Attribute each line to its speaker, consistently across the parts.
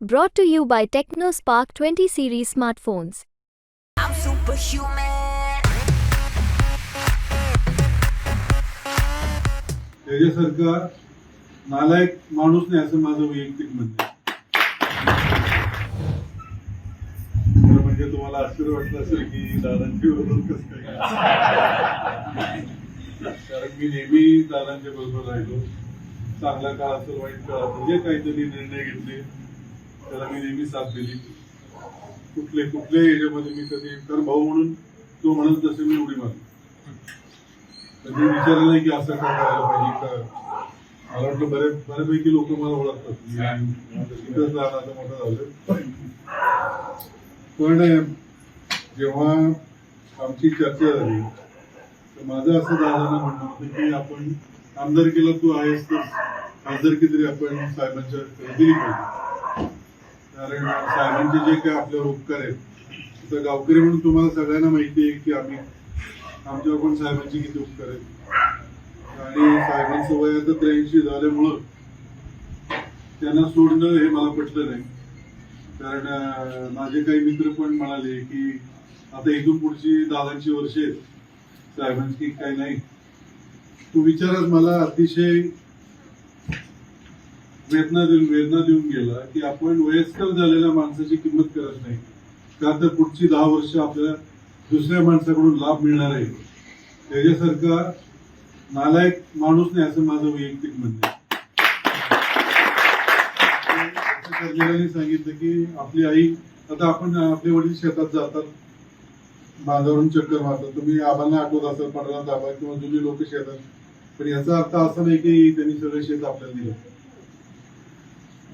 Speaker 1: Brought to you by TechnoSpark 20 series smartphones.
Speaker 2: I'm superhuman.
Speaker 3: त्याच्यासारखा नालायक माणूस नाही असं माझं वैयक्तिक म्हणणं आहे. खरं म्हणजे तुम्हाला आश्चर्य वाटलं असेल की दादांची बरोबर कसं काय कारण मी नेहमी दादांच्या बरोबर राहिलो चांगला काळ असेल वाईट काळ असेल जे काहीतरी निर्णय घेतले त्याला मी नेहमी साथ दिली. कुठले कुठल्याही याच्यामध्ये मी कधी तर भाऊ म्हणून तो म्हणत तसे मी उडी मारली कधी विचारलं नाही की असं का करायला पाहिजे का? मला वाटलं बरे बऱ्यापैकी लोक मला ओळखतात. तिथंच लहान मोठं झालं पण जेव्हा आमची चर्चा झाली तर माझं असं दादांना म्हणणं होतं की आपण आमदारकीला तू आहेस तर खासदारकी तरी आपण साहेबांच्या दिली पाहिजे. कारण साहेबांचे जे काय आपल्यावर उपकार आहेत तर गावकरी म्हणून तुम्हाला सगळ्यांना माहिती आहे की आम्ही आमच्यावर पण साहेबांची किती उपकार आहेत. आणि साहेबांचं वय आता त्र्याऐंशी झाल्यामुळं त्यांना सोडणं हे मला पटलं नाही. कारण माझे काही मित्र पण म्हणाले की आता इथून पुढची दादांची वर्षे आहेत. साहेबांची काही नाही. तो विचारच मला अतिशय वेदना देऊन वेदना देऊन गेला की आपण वयस्कर झालेल्या माणसाची किंमत करत नाही. का तर पुढची दहा वर्ष आपल्याला दुसऱ्या माणसाकडून लाभ मिळणार आहे. त्याच्यासारखा नालायक माणूस नाही असं माझं वैयक्तिक म्हणणं आहे. सांगितलं की आपली आई आता आपण आपले वडील शेतात जातात बांधावरून चक्कर मारतात. तुम्ही आबांना आठवत असाल पंधरा दाबा किंवा जुनी लोक शेतात. पण याचा अर्थ असा नाही की त्यांनी सगळं शेत आपल्याला दिलं.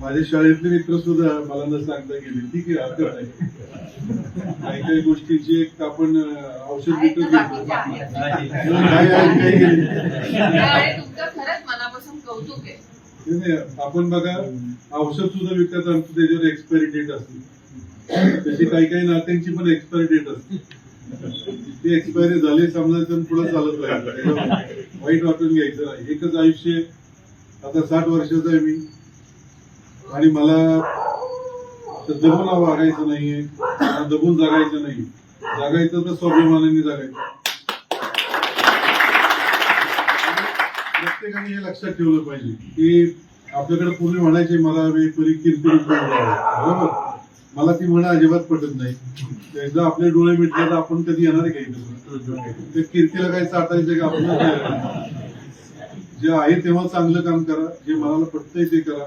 Speaker 3: माझ्या शाळेतले मित्र सुद्धा मला न सांगता गेले. ठीक आहे हरकत नाही. काही काही गोष्टीची एक आपण औषध विकत घेतो. नाही, आहे,
Speaker 4: आहे
Speaker 3: आपण बघा औषध सुद्धा विकत आणतो त्याच्यावर एक्सपायरी डेट असते. त्याची काही काही नात्यांची पण एक्सपायरी डेट असते. ती एक्सपायरी झाली समजायचं आणि पुढे चालत राहायचं. त्याच्यावर वाईट वाटून घ्यायचं नाही. एकच आयुष्य आहे. आता साठ वर्षाचा आहे मी. आणि मला दबून वागायचं नाहीये. मला दबून जगायचं नाही. जगायचं तर स्वाभिमानाने जगायचं. प्रत्येकाने हे लक्षात ठेवलं पाहिजे की आपल्याकडे पूर्वी म्हणायचे मला वेळी कीर्ती बरोबर? मला ती म्हणा अजिबात पटत नाही. एकदा आपले डोळे मिटले तर आपण कधी येणार काही ते कीर्तीला काही चाटायचं का? आपण जे आहे तेव्हा चांगलं काम करा. जे मनाला पटतंय ते करा.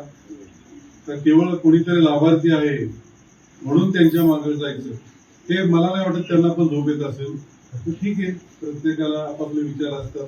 Speaker 3: तर केवळ कोणीतरी लाभार्थी आहे म्हणून त्यांच्या मागे जायचं. ते मला नाही वाटत त्यांना पण झोप येत असेल. तर ठीक आहे. प्रत्येकाला आपापले विचार असतात.